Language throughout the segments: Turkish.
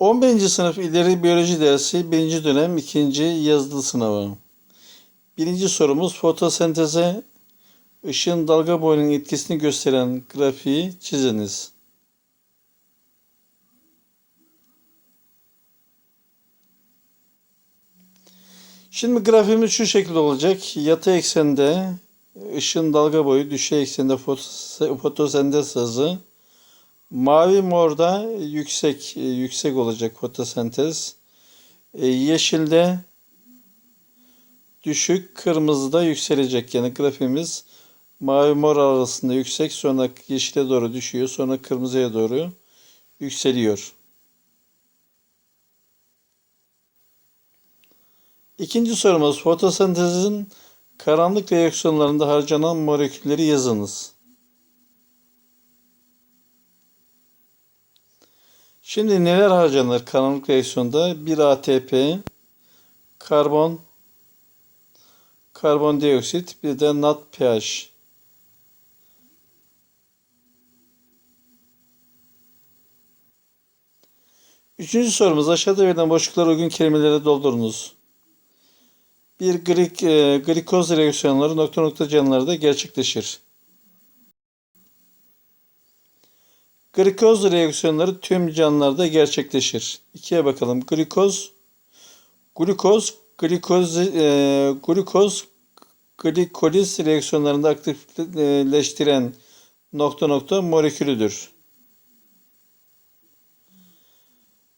11. sınıf ileri biyoloji dersi 1. dönem 2. yazılı sınavı. Birinci sorumuz fotosenteze ışığın dalga boyunun etkisini gösteren grafiği çiziniz. Şimdi grafiğimiz şu şekilde olacak. Yatay eksende ışığın dalga boyu, düşey eksende fotos- fotosentez hızı, Mavi morda yüksek e, yüksek olacak fotosentez. E, yeşilde düşük, kırmızıda yükselecek. Yani grafiğimiz mavi mor arasında yüksek, sonra yeşile doğru düşüyor, sonra kırmızıya doğru yükseliyor. İkinci sorumuz fotosentezin karanlık reaksiyonlarında harcanan molekülleri yazınız. Şimdi neler harcanır karanlık reaksiyonda? Bir ATP, karbon, karbondioksit, bir de NADPH. Üçüncü sorumuz aşağıda verilen boşlukları uygun kelimelere doldurunuz. Bir glik, e, glikoz reaksiyonları nokta nokta canlılarda gerçekleşir. Glikoz reaksiyonları tüm canlılarda gerçekleşir. İkiye bakalım. Glikoz, glukoz, glikoz, e, glukoz, glikoliz reaksiyonlarında aktifleştiren nokta nokta molekülüdür.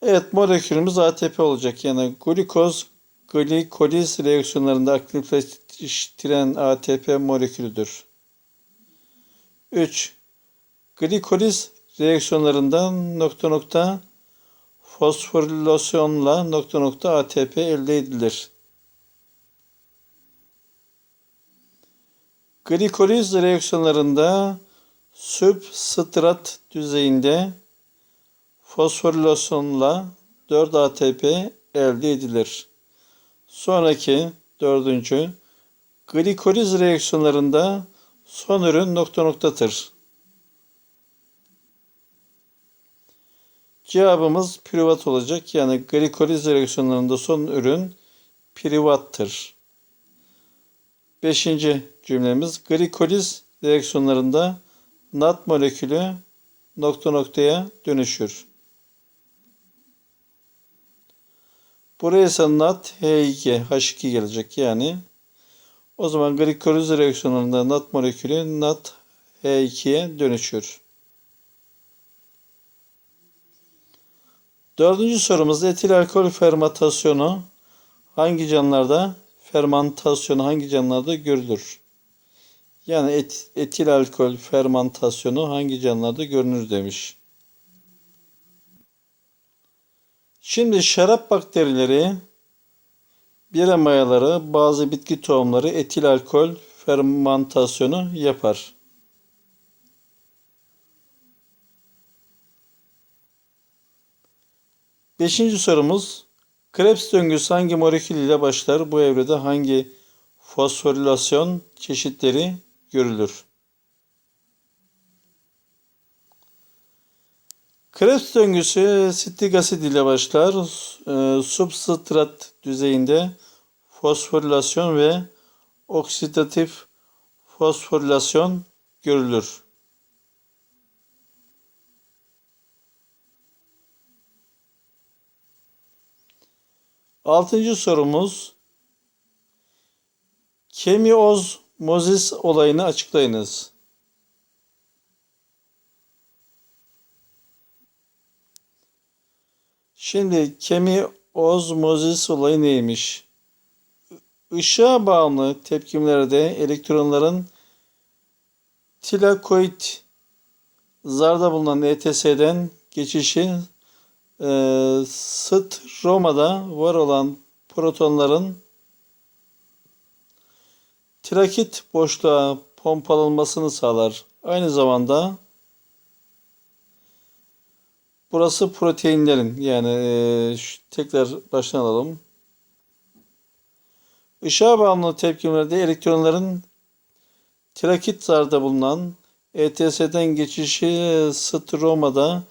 Evet molekülümüz ATP olacak. Yani glikoz, glikoliz reaksiyonlarında aktifleştiren ATP molekülüdür. 3. Glikoliz reaksiyonlarından nokta nokta fosforilasyonla nokta nokta ATP elde edilir. Glikoliz reaksiyonlarında substrat düzeyinde fosforilasyonla 4 ATP elde edilir. Sonraki dördüncü glikoliz reaksiyonlarında son ürün nokta noktatır. Cevabımız privat olacak. Yani glikoliz reaksiyonlarında son ürün privattır. Beşinci cümlemiz glikoliz reaksiyonlarında NAD molekülü nokta noktaya dönüşür. Buraya ise NAD H2, H2 gelecek yani. O zaman glikoliz reaksiyonlarında NAD molekülü NAD H2'ye dönüşür. Dördüncü sorumuz etil alkol fermentasyonu hangi canlılarda fermentasyonu hangi canlılarda görülür? Yani et, etil alkol fermentasyonu hangi canlılarda görünür demiş. Şimdi şarap bakterileri, bira mayaları, bazı bitki tohumları etil alkol fermentasyonu yapar. Beşinci sorumuz. Krebs döngüsü hangi molekül ile başlar? Bu evrede hangi fosforilasyon çeşitleri görülür? Krebs döngüsü sitrik asit ile başlar. E, substrat düzeyinde fosforilasyon ve oksidatif fosforilasyon görülür. Altıncı sorumuz kemiozmozis olayını açıklayınız. Şimdi kemiozmozis olayı neymiş? Işığa bağımlı tepkimlerde elektronların tilakoid zarda bulunan ETS'den geçişi e, stromada var olan protonların trakit boşluğa pompalanmasını sağlar. Aynı zamanda burası proteinlerin yani e, tekrar baştan alalım. Işığa bağımlı tepkimlerde elektronların trakit zarda bulunan ETS'den geçişi stromada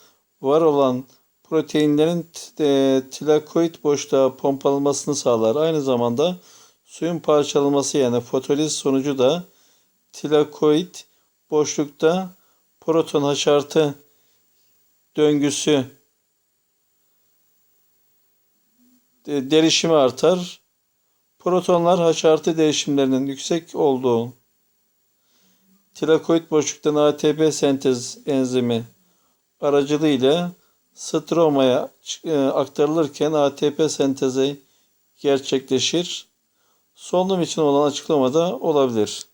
var olan proteinlerin e, tilakoid boşluğa pompalanmasını sağlar. Aynı zamanda suyun parçalanması yani fotoliz sonucu da tilakoid boşlukta proton haşartı döngüsü de- derişimi artar. Protonlar haşartı derişimlerinin yüksek olduğu tilakoid boşluktan ATP sentez enzimi aracılığıyla stromaya e, aktarılırken ATP sentezi gerçekleşir. Solunum için olan açıklamada olabilir.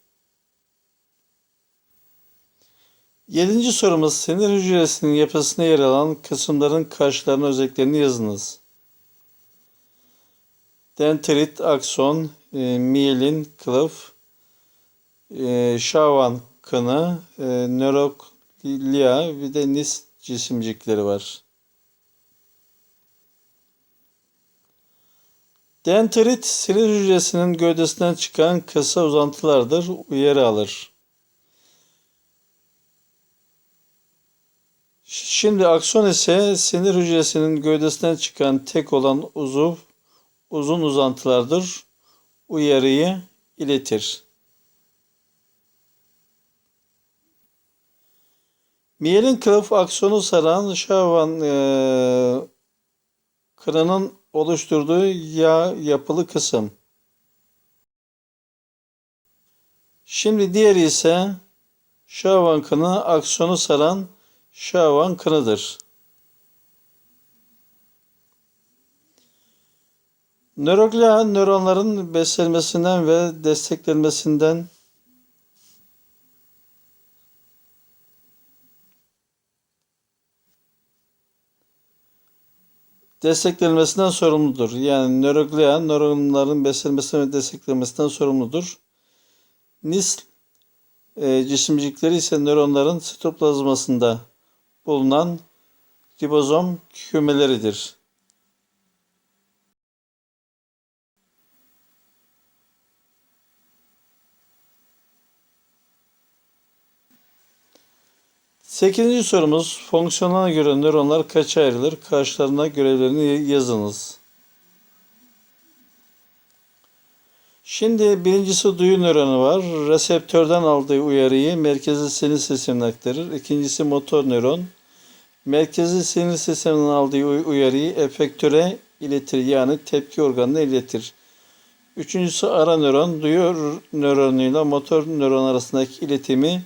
Yedinci sorumuz sinir hücresinin yapısına yer alan kısımların karşılarına özelliklerini yazınız. Dendrit, akson, e, miyelin, kılıf, e, şavan kını, e, nöroklia bir de nis cisimcikleri var. Dendrit sinir hücresinin gövdesinden çıkan kısa uzantılardır, uyarı alır. Şimdi akson ise sinir hücresinin gövdesinden çıkan tek olan uzuv, uzun uzantılardır, uyarıyı iletir. Miyelin kılıf aksonu saran şavan e, kırının oluşturduğu yağ yapılı kısım. Şimdi diğeri ise şavan kını aksonu saran şavan kınıdır. Nöroglia nöronların beslenmesinden ve desteklenmesinden desteklenmesinden sorumludur. Yani nöroglia nöronların beslenmesinden ve desteklenmesinden sorumludur. Nis e, cisimcikleri ise nöronların sitoplazmasında bulunan ribozom kümeleridir. Sekizinci sorumuz fonksiyonuna göre nöronlar kaça ayrılır? Karşılarına görevlerini yazınız. Şimdi birincisi duyu nöronu var. Reseptörden aldığı uyarıyı merkezi sinir sistemine aktarır. İkincisi motor nöron. Merkezi sinir sisteminden aldığı uy- uyarıyı efektöre iletir. Yani tepki organına iletir. Üçüncüsü ara nöron. Duyu nöronuyla motor nöron arasındaki iletimi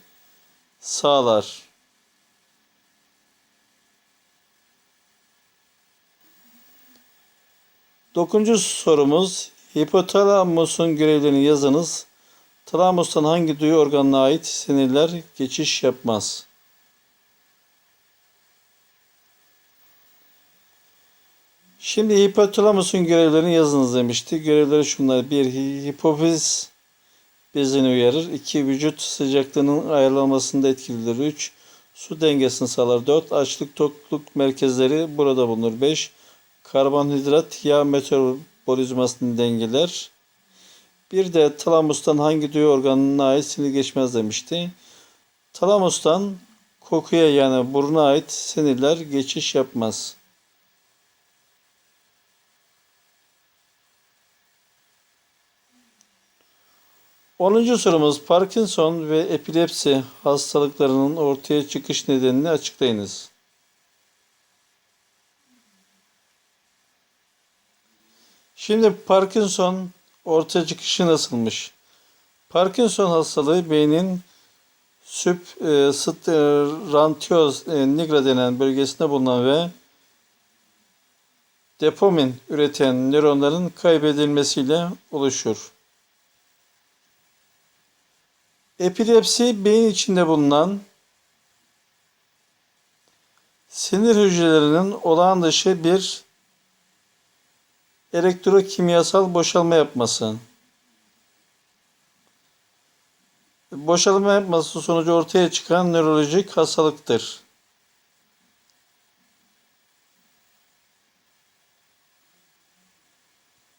sağlar. Dokuzuncu sorumuz hipotalamusun görevlerini yazınız. Talamustan hangi duyu organına ait sinirler geçiş yapmaz? Şimdi hipotalamusun görevlerini yazınız demişti. Görevleri şunlar. Bir, hipofiz bezini uyarır. İki, vücut sıcaklığının ayarlanmasında etkilidir. Üç, su dengesini sağlar. Dört, açlık tokluk merkezleri burada bulunur. Beş, karbonhidrat yağ metabolizmasını dengeler. Bir de talamustan hangi duyu organına ait sinir geçmez demişti. Talamustan kokuya yani buruna ait sinirler geçiş yapmaz. Onuncu sorumuz Parkinson ve epilepsi hastalıklarının ortaya çıkış nedenini açıklayınız. Şimdi Parkinson ortaya çıkışı nasılmış? Parkinson hastalığı beynin substrantios nigra denen bölgesinde bulunan ve dopamin üreten nöronların kaybedilmesiyle oluşur. Epilepsi beyin içinde bulunan sinir hücrelerinin olağan dışı bir elektrokimyasal boşalma yapması. Boşalma yapması sonucu ortaya çıkan nörolojik hastalıktır.